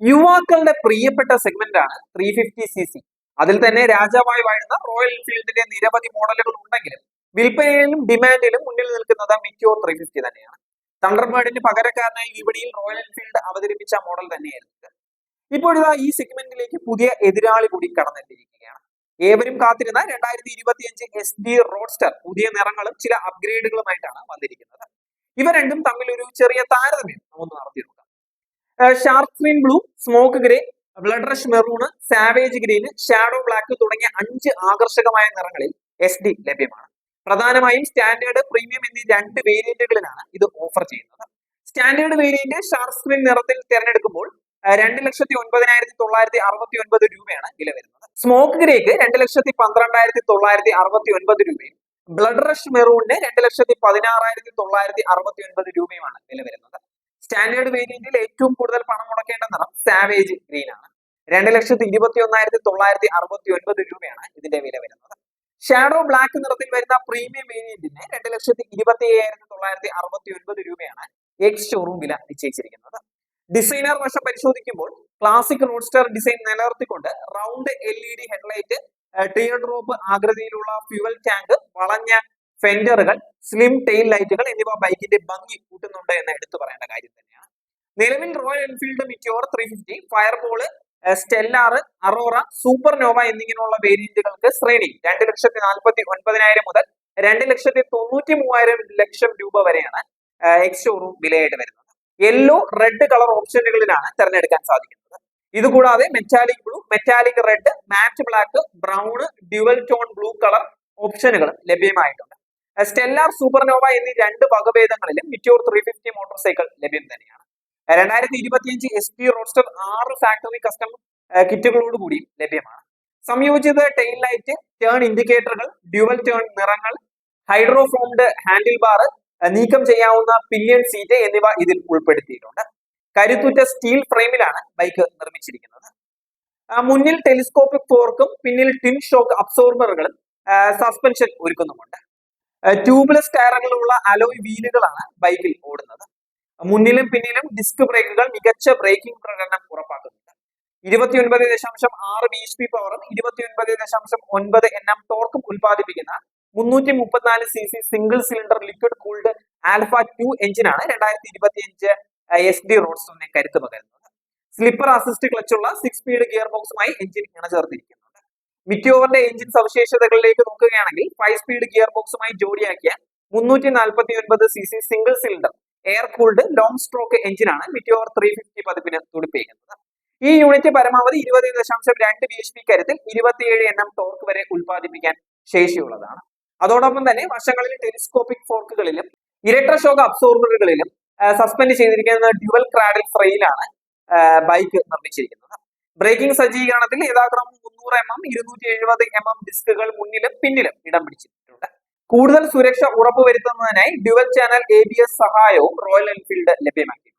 യുവാക്കളുടെ പ്രിയപ്പെട്ട സെഗ്മെന്റ് ആണ് ത്രീ ഫിഫ്റ്റി സി സി അതിൽ തന്നെ രാജാവായി വാഴുന്ന റോയൽ എൻഫീൽഡിന്റെ നിരവധി മോഡലുകൾ ഉണ്ടെങ്കിലും വിൽപ്പനയിലും ഡിമാൻഡിലും മുന്നിൽ നിൽക്കുന്നത് മിക്കോ ത്രീ ഫിഫ്റ്റി തന്നെയാണ്. തണ്ടർബേഡിന് പകരക്കാരനായി വിപണിയിൽ റോയൽ എൻഫീൽഡ് അവതരിപ്പിച്ച മോഡൽ തന്നെയായിരുന്നു. ഇപ്പോഴിതാ ഈ സെഗ്മെന്റിലേക്ക് പുതിയ എതിരാളി കൂടി കടന്നെത്തിയിരിക്കുകയാണ് ഏവരും കാത്തിരുന്ന രണ്ടായിരത്തി ഇരുപത്തിയഞ്ച് എസ് ഡി റോഡ്സ്റ്റർ പുതിയ നിറങ്ങളും ചില അപ്ഗ്രേഡുകളുമായിട്ടാണ് വന്നിരിക്കുന്നത്. ഇവ രണ്ടും തമ്മിൽ ഒരു ചെറിയ താരതമ്യം. നമുക്ക് നടത്തി sharp screen blue smoke grey blood rush maroon savage green shadow black തുടങ്ങിയ അഞ്ച് ആകർഷകമായ നിറങ്ങളിൽ എസ് ഡി ലഭ്യമാണ്. പ്രധാനമായും സ്റ്റാൻഡേർഡ് പ്രീമിയം എന്നീ രണ്ട് വേരിയന്റുകളിലാണ് ഇത് ഓഫർ ചെയ്യുന്നത്. സ്റ്റാൻഡേർഡ് വേരിയന്റ് ഷാർക്ക് സ്ക്രീൻ നിറത്തിൽ തിരഞ്ഞെടുക്കുമ്പോൾ രണ്ട് ലക്ഷത്തി ഒൻപതിനായിരത്തി തൊള്ളായിരത്തി അറുപത്തി ഒൻപത് രൂപയാണ് വില വരുന്നത്. സ്മോക്ക് ഗ്രേക്ക് രണ്ട് ലക്ഷത്തി പന്ത്രണ്ടായിരത്തി തൊള്ളായിരത്തി അറുപത്തി ഒൻപത് രൂപയും ബ്ലഡ് റഷ് മെറൂണിന് രണ്ട് ലക്ഷത്തി പതിനാറായിരത്തി തൊള്ളായിരത്തി അറുപത്തി ഒൻപത് രൂപയുമാണ് വില വരുന്നത്. സ്റ്റാൻഡേർഡ് വേരിയന്റിൽ ഏറ്റവും കൂടുതൽ പണം മുടക്കേണ്ട നിറം സാവേജ് ഗ്രീൻ ആണ്. രണ്ട് ലക്ഷത്തി ഇരുപത്തി ഒന്നായിരത്തി തൊള്ളായിരത്തി അറുപത്തി ഒൻപത് രൂപയാണ് ഇതിന്റെ വില വരുന്നത്. ഷാഡോ ബ്ലാക്ക് നിറത്തിൽ വരുന്ന പ്രീമിയം വേരിയന്റിന് രണ്ട് ലക്ഷത്തി ഇരുപത്തി അയ്യായിരത്തി തൊള്ളായിരത്തി അറുപത്തി ഒൻപത് രൂപയാണ് എക്സ് ഷോറൂം വില നിശ്ചയിച്ചിരിക്കുന്നത്. ഡിസൈനർ വശം പരിശോധിക്കുമ്പോൾ ക്ലാസിക് റോഡ്സ്റ്റർ ഡിസൈൻ നിലനിർത്തിക്കൊണ്ട് round L E D headlight tear drop ആകൃതിയിലുള്ള ഫ്യുവൽ ടാങ്ക് വളഞ്ഞ ഫെൻഡറുകൾ സ്ലിം ടെയിൽ ലൈറ്റുകൾ എന്നിവ ബൈക്കിന്റെ ഭംഗി കൂട്ടുന്നുണ്ട് എന്ന് എടുത്തു പറയേണ്ട കാര്യം തന്നെയാണ്. നിലവിൽ Royal Enfield Meteor three fifty Fireball Stellar Aurora Super Nova എന്നിങ്ങനെയുള്ള വേരിയന്റുകൾക്ക് ശ്രേണി. രണ്ട് ലക്ഷത്തി നാൽപ്പത്തി ഒൻപതിനായിരം മുതൽ രണ്ട് ലക്ഷത്തി തൊണ്ണൂറ്റി മൂവായിരം ലക്ഷം രൂപ വരെയാണ് എക്സ് ഷോറൂം വിലയായിട്ട് വരുന്നത്. യെല്ലോ റെഡ് കളർ ഓപ്ഷനുകളിലാണ് തിരഞ്ഞെടുക്കാൻ സാധിക്കുന്നത്. ഇതുകൂടാതെ metallic blue metallic red matte black brown dual tone blue colour ഓപ്ഷനുകൾ ലഭ്യമായിട്ടുണ്ട്. സ്റ്റെല്ലാർ സൂപ്പർനോവ എന്നീ രണ്ട് വകഭേദങ്ങളിലും Meteor three fifty motorcycle ലഭ്യം തന്നെയാണ്. രണ്ടായിരത്തി ഇരുപത്തിയഞ്ച് എസ് പി റോസ്റ്റർ ആറ് ഫാക്ടറി കസ്റ്റം കിറ്റുകളോട് കൂടി ലഭ്യമാണ്. സംയോജിത ടെയിൽ ലൈറ്റ് ടേൺ ഇൻഡിക്കേറ്ററുകൾ ഡ്യുവൽ ടേൺ നിറങ്ങൾ ഹൈഡ്രോഫോംഡ് ഹാൻഡിൽ ബാർ നീക്കം ചെയ്യാവുന്ന പില്യൺ സീറ്റ് എന്നിവ ഇതിൽ ഉൾപ്പെടുത്തിയിട്ടുണ്ട്. കരുത്തുറ്റ സ്റ്റീൽ ഫ്രെയിമിലാണ് ബൈക്ക് നിർമ്മിച്ചിരിക്കുന്നത്. മുന്നിൽ ടെലിസ്കോപ്പിക് ഫോർക്കും പിന്നിൽ ടിൻ ഷോക്ക് അബ്സോർബറുകളും സസ്പെൻഷൻ ഒരുക്കുന്നുമുണ്ട്. ട്യൂബ്ലെസ് ടയറുകളുള്ള അലോയ് വീലുകളാണ് ബൈക്കിൽ ഓടുന്നത്. മുന്നിലും പിന്നിലും ഡിസ്ക് ബ്രേക്കുകൾ മികച്ച ബ്രേക്കിംഗ് പ്രകടനം ഉറപ്പാക്കുന്നുണ്ട്. ഇരുപത്തിയൊൻപത് ദശാംശം ആറ് ബി എച്ച് പി പവറും ഇരുപത്തിയൊൻപത് ദശാംശം ഒൻപത് എൻ എം ടോർക്കും ഉൽപ്പാദിപ്പിക്കുന്ന മുന്നൂറ്റി മുപ്പത്തിനാല് C C single cylinder liquid cooled alpha two എഞ്ചിനാണ് രണ്ടായിരത്തി ഇരുപത്തി അഞ്ച് എസ് ഡി റോഡ്സ് കരുത്ത് പകരുന്നത്. സ്ലിപ്പർ അസിസ്റ്റ് ക്ലച്ചുള്ള സിക്സ് സ്പീഡ് ഗിയർ ബോക്സുമായി എഞ്ചിൻ ഇണചേർത്തിരിക്കുന്നുണ്ട് മിക്കോവറിന്റെ എഞ്ചിൻ സവിശേഷതകളിലേക്ക് നോക്കുകയാണെങ്കിൽ ഫൈവ് സ്പീഡ് ഗിയർ ബോക്സുമായി ജോഡിയാക്കിയ മുന്നൂറ്റി നാൽപ്പത്തി ഒൻപത് C C single cylinder air cooled long stroke എഞ്ചിനാണ് മിറ്റിയോർ ത്രീ ഫിഫ്റ്റി പതിപ്പിന് തുടിപ്പിക്കുന്നത്. ഈ യൂണിറ്റ് പരമാവധി ഇരുപത് ദശാംശം രണ്ട് ബി എച്ച് പി കരുത്തിൽ ഇരുപത്തിയേഴ് എൻ എം ടോർക്ക് വരെ ഉൽപ്പാദിപ്പിക്കാൻ ശേഷിയുള്ളതാണ്. അതോടൊപ്പം തന്നെ വശങ്ങളിൽ ടെലിസ്കോപ്പിക് ഫോർക്കുകളിലും ഇരട്ട ഷോക്ക് അബ്സോർബറുകളിലും സസ്പെൻഡ് ചെയ്തിരിക്കുന്ന ഡ്യുവൽ ക്രാഡിൽ ഫ്രെയിലാണ് ബൈക്ക് നിർമ്മിച്ചിരിക്കുന്നത്. ബ്രേക്കിംഗ് സജ്ജീകരണത്തിൽ യഥാക്രമം മുന്നൂറ് എം എം ഇരുന്നൂറ്റി എഴുപത് എം എം ഡിസ്കുകൾ മുന്നിലും പിന്നിലും ഇടം പിടിച്ചിട്ടുണ്ട്. കൂടുതൽ സുരക്ഷ ഉറപ്പുവരുത്തുന്നതിനായി dual channel A B S സഹായവും റോയൽ എൻഫീൽഡ് ലഭ്യമാക്കി